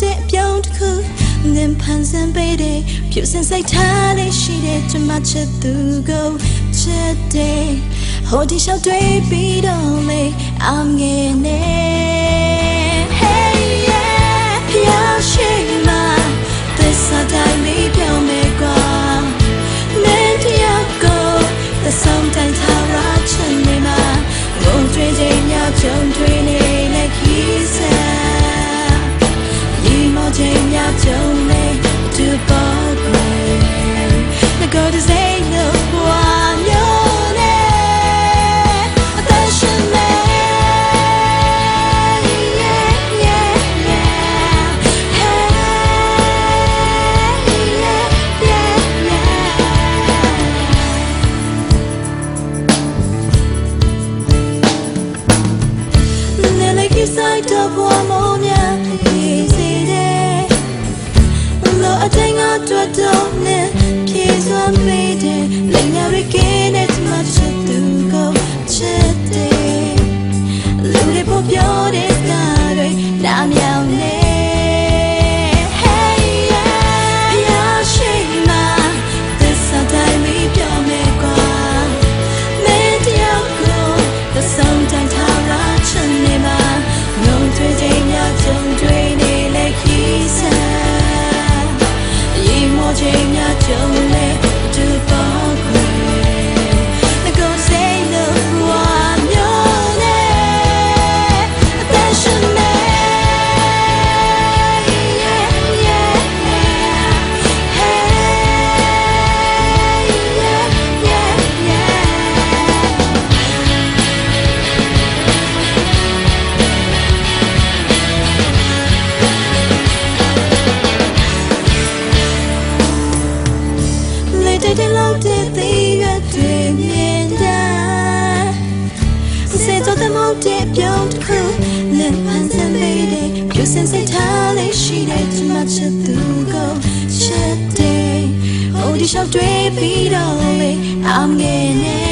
တဲ့အပြုံးတစ်ခုငင်ဖန်ဆင်းပေးတဲ့ဖြူစင်ဆိုင်ထားလေးရှိတဲ့ကျမချစ်သူကိုချစ်တဲ့ဟိုဒီရှောက်တွေ့ပြီးတော့လေ I'm getting side to for moment easy day လို့အတိုင်းကတွေ့တော့နေ kiss on me day လင်းရခဲ့ ရောက်တဲ့ပြောင်းတစ်ခုလက်ပန်းစမ်းပေးတဲ့ပြူစင်စိတ်ထားလေးရှိတဲ့ချမချစ်သူကိုချက်တဲ့ Oh ဒီရှောက်တွေပြီးတော့လေ I'm getting it